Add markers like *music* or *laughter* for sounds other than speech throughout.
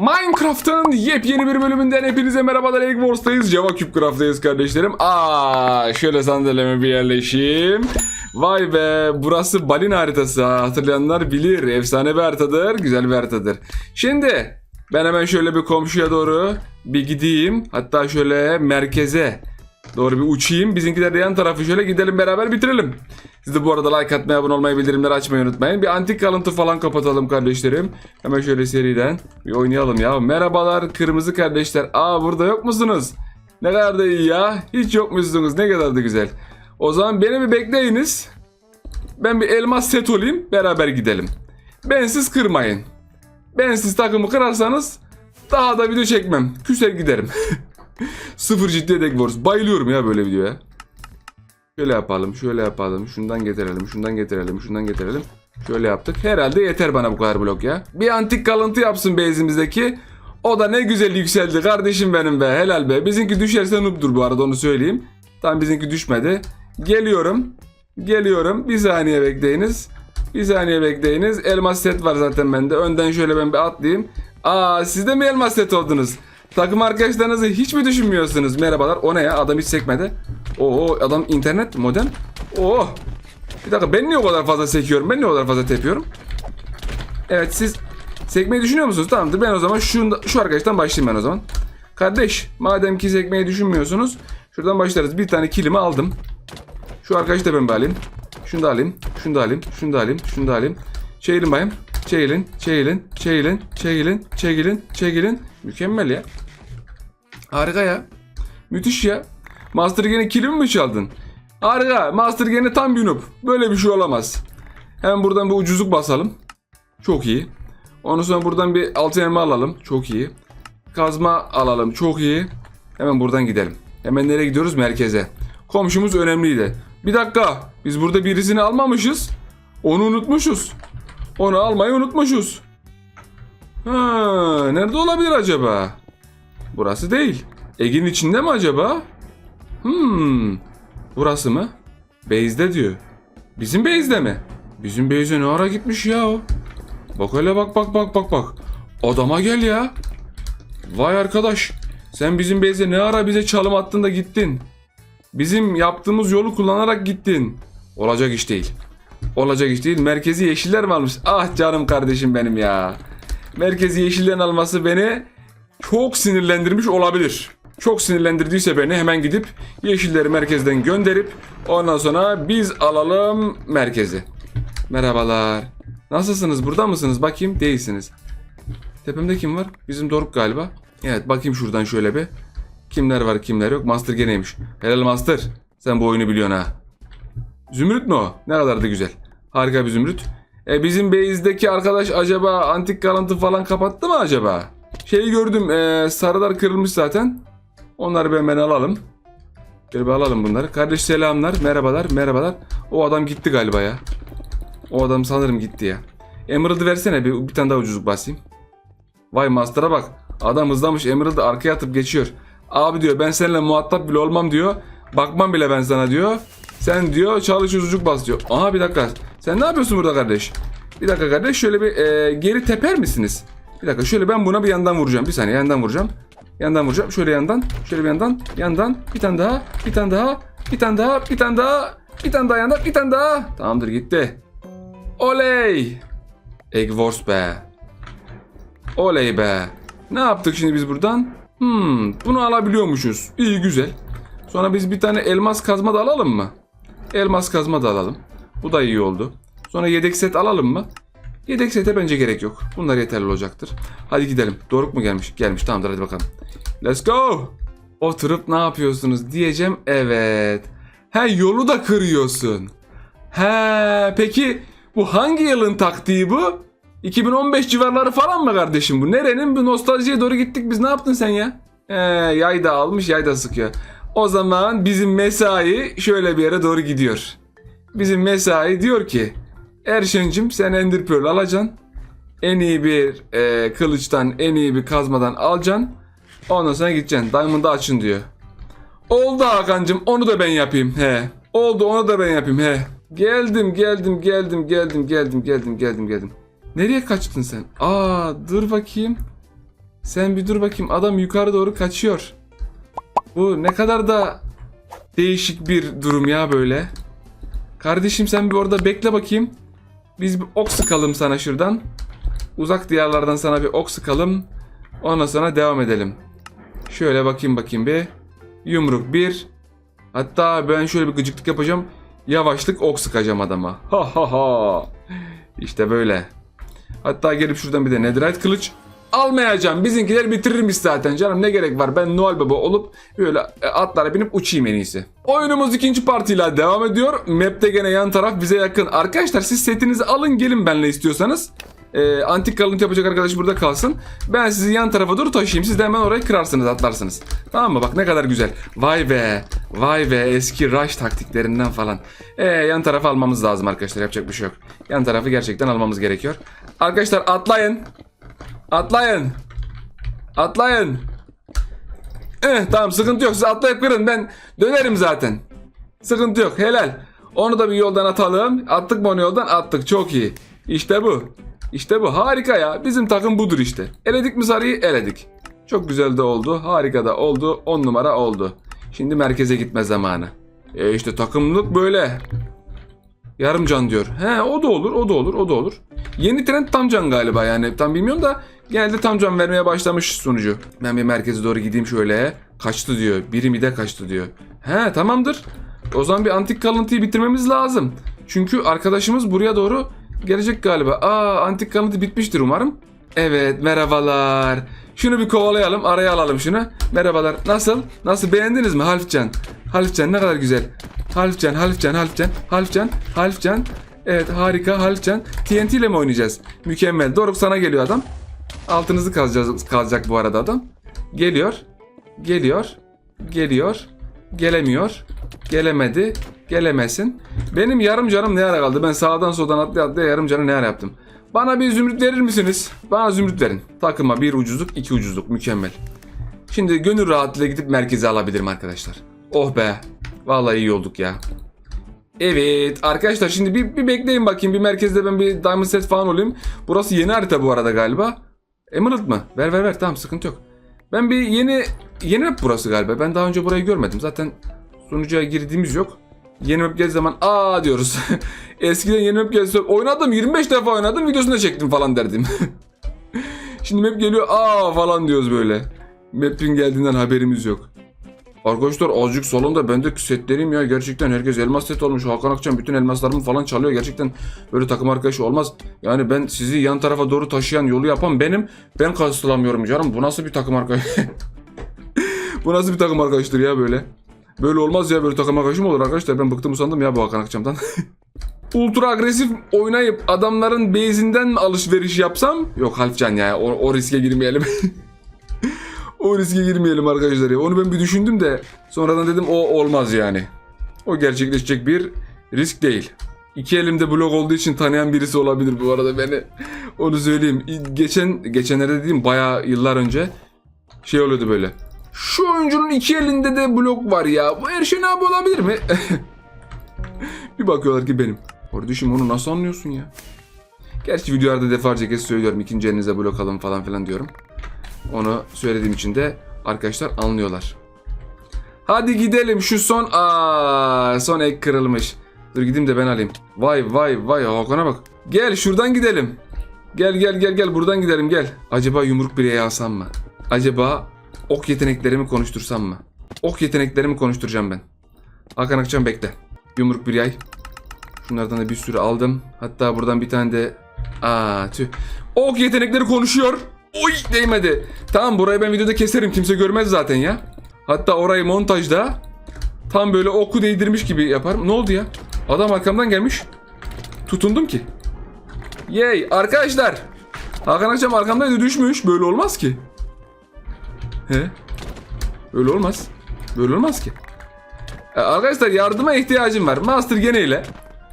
Minecraft'ın yepyeni bir bölümünden hepinize merhabalar. Egg Wars'tayız. Java Cubecraft'tayız kardeşlerim. Aa, şöyle sandalyeme bir yerleşeyim. Vay be burası balin haritası. Hatırlayanlar bilir. Efsane bir haritadır. Güzel bir haritadır. Şimdi ben hemen şöyle bir komşuya doğru bir gideyim. Hatta şöyle merkeze doğru bir uçayım. Bizimkiler de yan tarafı şöyle gidelim beraber bitirelim. Siz de bu arada like atmayı, abone olmayı, bildirimleri açmayı unutmayın. Bir antik kalıntı falan kapatalım kardeşlerim. Hemen şöyle seriden bir oynayalım ya. Merhabalar kırmızı kardeşler. Aa burada yok musunuz? Ne kadar da iyi ya. Hiç yok musunuz? Ne kadar da güzel. O zaman beni bir bekleyiniz. Ben bir elmas set olayım. Beraber gidelim. Bensiz kırmayın. Bensiz takımı kırarsanız daha da video çekmem. Küser giderim. *laughs* Sıfır ciddi Egg Wars. Bayılıyorum ya böyle videoya. Şöyle yapalım, şöyle yapalım. Şundan getirelim, şundan getirelim, şundan getirelim. Şöyle yaptık. Herhalde yeter bana bu kadar blok ya. Bir antik kalıntı yapsın base'imizdeki. O da ne güzel yükseldi kardeşim benim be. Helal be. Bizimki düşerse noob'dur bu arada onu söyleyeyim. Tam bizimki düşmedi. Geliyorum. Geliyorum. Bir saniye bekleyiniz. Bir saniye bekleyiniz. Elmas set var zaten bende. Önden şöyle ben bir atlayayım. Aa siz de mi elmas set oldunuz? Takım arkadaşlarınızı hiç mi düşünmüyorsunuz? Merhabalar. O ne ya? Adam hiç sekmedi. Oo adam internet modem. Oo. Bir dakika ben niye o kadar fazla sekiyorum? Ben niye o kadar fazla tepiyorum? Evet siz sekmeyi düşünüyor musunuz? Tamamdır ben o zaman şu, şu arkadaştan başlayayım ben o zaman. Kardeş madem ki sekmeyi düşünmüyorsunuz şuradan başlarız. Bir tane kilimi aldım. Şu arkadaşı da ben alayım. Şunu da alayım. Şunu da alayım. Şunu da alayım. Şunu da alayım. Çeğilin bayım. Çeğilin. Çeğilin. Çeğilin. Çeğilin. Çeğilin. Çeğilin. Mükemmel ya. Harika ya. Müthiş ya. Master gene kilimi mi çaldın? Harika. Master gene tam bir noob. Böyle bir şey olamaz. Hemen buradan bir ucuzluk basalım. Çok iyi. Ondan sonra buradan bir altın elma alalım. Çok iyi. Kazma alalım. Çok iyi. Hemen buradan gidelim. Hemen nereye gidiyoruz? Merkeze. Komşumuz önemliydi. Bir dakika. Biz burada birisini almamışız. Onu unutmuşuz. Onu almayı unutmuşuz. Ha, nerede olabilir acaba? Burası değil. Egin içinde mi acaba? Hmm. Burası mı? Base'de diyor. Bizim base'de mi? Bizim base'e ne ara gitmiş ya o? Bak hele bak bak bak bak bak. Adama gel ya. Vay arkadaş. Sen bizim base'e ne ara bize çalım attın da gittin. Bizim yaptığımız yolu kullanarak gittin. Olacak iş değil. Olacak iş değil. Merkezi yeşiller mi almış? Ah canım kardeşim benim ya. Merkezi yeşilden alması beni çok sinirlendirmiş olabilir. Çok sinirlendirdiyse beni hemen gidip yeşilleri merkezden gönderip ondan sonra biz alalım merkezi. Merhabalar. Nasılsınız? Burada mısınız? Bakayım. Değilsiniz. Tepemde kim var? Bizim Doruk galiba. Evet bakayım şuradan şöyle bir. Kimler var kimler yok. Master geneymiş. Helal Master. Sen bu oyunu biliyorsun ha. Zümrüt mü o? Ne kadar da güzel. Harika bir zümrüt. E bizim base'deki arkadaş acaba antik kalıntı falan kapattı mı acaba? Şeyi gördüm. E, sarılar kırılmış zaten. Onları bir hemen alalım. Şöyle bir alalım bunları. Kardeş selamlar. Merhabalar. Merhabalar. O adam gitti galiba ya. O adam sanırım gitti ya. Emerald'ı versene bir, bir tane daha ucuzluk basayım. Vay Master'a bak. Adam hızlamış Emerald'ı arkaya atıp geçiyor. Abi diyor ben seninle muhatap bile olmam diyor. Bakmam bile ben sana diyor. Sen diyor çalış ucuzluk bas diyor. Aha bir dakika. Sen ne yapıyorsun burada kardeş? Bir dakika kardeş şöyle bir e, geri teper misiniz? Bir dakika şöyle ben buna bir yandan vuracağım. Bir saniye yandan vuracağım. Yandan vuracağım. Şöyle yandan. Şöyle bir yandan. Yandan. Bir tane daha. Bir tane daha. Bir tane daha. Bir tane daha. Bir tane daha yandan. Bir tane daha. Tamamdır gitti. Oley. Egg Wars be. Oley be. Ne yaptık şimdi biz buradan? Hmm, bunu alabiliyormuşuz. İyi güzel. Sonra biz bir tane elmas kazma da alalım mı? Elmas kazma da alalım. Bu da iyi oldu. Sonra yedek set alalım mı? Yedek sete bence gerek yok. Bunlar yeterli olacaktır. Hadi gidelim. Doruk mu gelmiş? Gelmiş. Tamamdır hadi bakalım. Let's go. Oturup ne yapıyorsunuz diyeceğim. Evet. He yolu da kırıyorsun. He peki bu hangi yılın taktiği bu? 2015 civarları falan mı kardeşim bu? Nerenin bu nostaljiye doğru gittik biz ne yaptın sen ya? He yay da almış yay da sıkıyor. O zaman bizim mesai şöyle bir yere doğru gidiyor. Bizim mesai diyor ki Erşen'cim sen Ender Pearl alacaksın. En iyi bir e, kılıçtan, en iyi bir kazmadan alacaksın. Ondan sonra gideceksin. Diamond'ı açın diyor. Oldu Hakan'cım onu da ben yapayım. He. Oldu onu da ben yapayım. He. Geldim geldim geldim geldim geldim geldim geldim geldim. Nereye kaçtın sen? Aa dur bakayım. Sen bir dur bakayım adam yukarı doğru kaçıyor. Bu ne kadar da değişik bir durum ya böyle. Kardeşim sen bir orada bekle bakayım. Biz bir ok sıkalım sana şuradan. Uzak diyarlardan sana bir ok sıkalım. Ondan sonra devam edelim. Şöyle bakayım bakayım bir. Yumruk bir. Hatta ben şöyle bir gıcıklık yapacağım. Yavaşlık ok sıkacağım adama. Ha ha ha. İşte böyle. Hatta gelip şuradan bir de netherite kılıç almayacağım. Bizimkiler bitirirmiş zaten canım ne gerek var. Ben Noel Baba olup böyle e, atlara binip uçayım en iyisi. Oyunumuz ikinci partiyle devam ediyor. Map'te gene yan taraf bize yakın. Arkadaşlar siz setinizi alın gelin benle istiyorsanız. Ee, antik kalıntı yapacak arkadaş burada kalsın. Ben sizi yan tarafa doğru taşıyayım. Siz de hemen orayı kırarsınız atlarsınız. Tamam mı? Bak ne kadar güzel. Vay be. Vay be eski rush taktiklerinden falan. Ee, yan tarafı almamız lazım arkadaşlar. Yapacak bir şey yok. Yan tarafı gerçekten almamız gerekiyor. Arkadaşlar atlayın. Atlayın. Atlayın. Eh, tamam sıkıntı yok. Siz atlayıp kırın. Ben dönerim zaten. Sıkıntı yok. Helal. Onu da bir yoldan atalım. Attık mı onu yoldan? Attık. Çok iyi. İşte bu. İşte bu. Harika ya. Bizim takım budur işte. Eledik mi sarıyı? Eledik. Çok güzel de oldu. Harika da oldu. 10 numara oldu. Şimdi merkeze gitme zamanı. E işte takımlık böyle. Yarım can diyor. He o da olur, o da olur, o da olur. Yeni trend tam can galiba yani tam bilmiyorum da genelde tam can vermeye başlamış sunucu. Ben bir merkeze doğru gideyim şöyle. Kaçtı diyor. Birimi de kaçtı diyor. He tamamdır. O zaman bir antik kalıntıyı bitirmemiz lazım. Çünkü arkadaşımız buraya doğru gelecek galiba. Aa antik kalıntı bitmiştir umarım. Evet merhabalar. Şunu bir kovalayalım araya alalım şunu. Merhabalar nasıl? Nasıl beğendiniz mi Halfcan? Halfcan ne kadar güzel. Halfcan, Halfcan, Halfcan, Halfcan, Halfcan. Evet harika Halfcan. TNT ile mi oynayacağız? Mükemmel. Doruk sana geliyor adam. Altınızı kazacağız, kazacak bu arada adam. Geliyor. Geliyor. Geliyor. Gelemiyor. Gelemedi. Gelemesin. Benim yarım canım ne ara kaldı? Ben sağdan soldan atlaya atlaya yarım canı ne ara yaptım? Bana bir zümrüt verir misiniz? Bana zümrüt verin. Takıma bir ucuzluk, iki ucuzluk. Mükemmel. Şimdi gönül rahatlığıyla gidip merkeze alabilirim arkadaşlar. Oh be. Vallahi iyi olduk ya. Evet arkadaşlar şimdi bir, bir bekleyin bakayım. Bir merkezde ben bir diamond set falan olayım. Burası yeni harita bu arada galiba. Emerald mı? Ver ver ver tamam sıkıntı yok. Ben bir yeni yeni map burası galiba. Ben daha önce burayı görmedim. Zaten sunucuya girdiğimiz yok. Yeni map geldiği zaman aa diyoruz. *laughs* Eskiden yeni map geldi oynadım 25 defa oynadım videosunu da çektim falan derdim. *laughs* Şimdi map geliyor aa falan diyoruz böyle. Map'in geldiğinden haberimiz yok. Arkadaşlar azıcık salonda ben de setlerim ya gerçekten herkes elmas set olmuş. Hakan Akçam bütün elmaslarımı falan çalıyor. Gerçekten böyle takım arkadaşı olmaz. Yani ben sizi yan tarafa doğru taşıyan yolu yapan benim. Ben kasılamıyorum canım. Bu nasıl bir takım arkadaş? *laughs* Bu nasıl bir takım arkadaştır ya böyle? Böyle olmaz ya böyle takım arkadaşım olur arkadaşlar. Ben bıktım usandım ya bu Hakan Akçam'dan. *laughs* Ultra agresif oynayıp adamların base'inden alışveriş yapsam? Yok Halfcan ya o, o riske girmeyelim. *laughs* o riske girmeyelim arkadaşlar ya. Onu ben bir düşündüm de sonradan dedim o olmaz yani. O gerçekleşecek bir risk değil. İki elimde blok olduğu için tanıyan birisi olabilir bu arada beni. *laughs* Onu söyleyeyim. Geçen geçenlerde dediğim bayağı yıllar önce şey oluyordu böyle. Şu oyuncunun iki elinde de blok var ya. Bu her şey ne yapıyor olabilir mi? *laughs* bir bakıyorlar ki benim. Kardeşim onu nasıl anlıyorsun ya? Gerçi videolarda defalarca kez söylüyorum. ikinci elinize blok alın falan filan diyorum. Onu söylediğim için de arkadaşlar anlıyorlar. Hadi gidelim şu son... Aa, son ek kırılmış. Dur gideyim de ben alayım. Vay vay vay Hakan'a bak. Gel şuradan gidelim. Gel gel gel gel buradan gidelim gel. Acaba yumruk bireye alsam mı? Acaba ok yeteneklerimi konuştursam mı? Ok yeteneklerimi konuşturacağım ben. Hakan Akçam bekle. Yumruk bir yay. Şunlardan da bir sürü aldım. Hatta buradan bir tane de... Aa tüh. Ok yetenekleri konuşuyor. Oy değmedi. Tamam burayı ben videoda keserim. Kimse görmez zaten ya. Hatta orayı montajda tam böyle oku değdirmiş gibi yaparım. Ne oldu ya? Adam arkamdan gelmiş. Tutundum ki. Yey arkadaşlar. Hakan Akçam arkamdaydı düşmüş. Böyle olmaz ki. He? Böyle olmaz. Böyle olmaz ki. E, Arkadaşlar yardıma ihtiyacım var. Master gene ile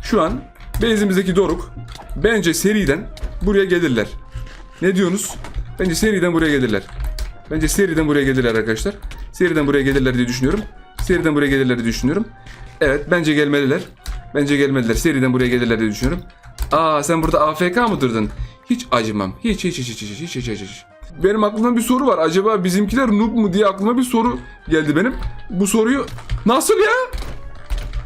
şu an base'imizdeki Doruk bence seriden buraya gelirler. Ne diyorsunuz? Bence seriden buraya gelirler. Bence seriden buraya gelirler arkadaşlar. Seriden buraya gelirler diye düşünüyorum. Seriden buraya gelirler diye düşünüyorum. Evet bence gelmeliler. Bence gelmeliler. Seriden buraya gelirler diye düşünüyorum. Aa sen burada AFK mı durdun? Hiç acımam. Hiç hiç hiç hiç hiç hiç hiç hiç. hiç. benim aklımda bir soru var. Acaba bizimkiler noob mu diye aklıma bir soru geldi benim. Bu soruyu nasıl ya?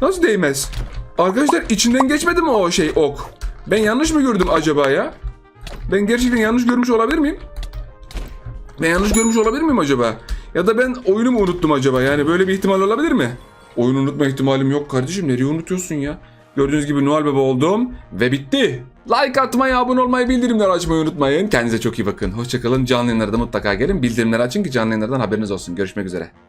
Nasıl değmez? Arkadaşlar içinden geçmedi mi o şey ok? Ben yanlış mı gördüm acaba ya? Ben gerçekten yanlış görmüş olabilir miyim? Ben yanlış görmüş olabilir miyim acaba? Ya da ben oyunu mu unuttum acaba? Yani böyle bir ihtimal olabilir mi? Oyunu unutma ihtimalim yok kardeşim. Nereye unutuyorsun ya? Gördüğünüz gibi Noel Baba oldum ve bitti. Like atmayı, abone olmayı, bildirimleri açmayı unutmayın. Kendinize çok iyi bakın. Hoşçakalın. Canlı yayınlara da mutlaka gelin. Bildirimleri açın ki canlı yayınlardan haberiniz olsun. Görüşmek üzere.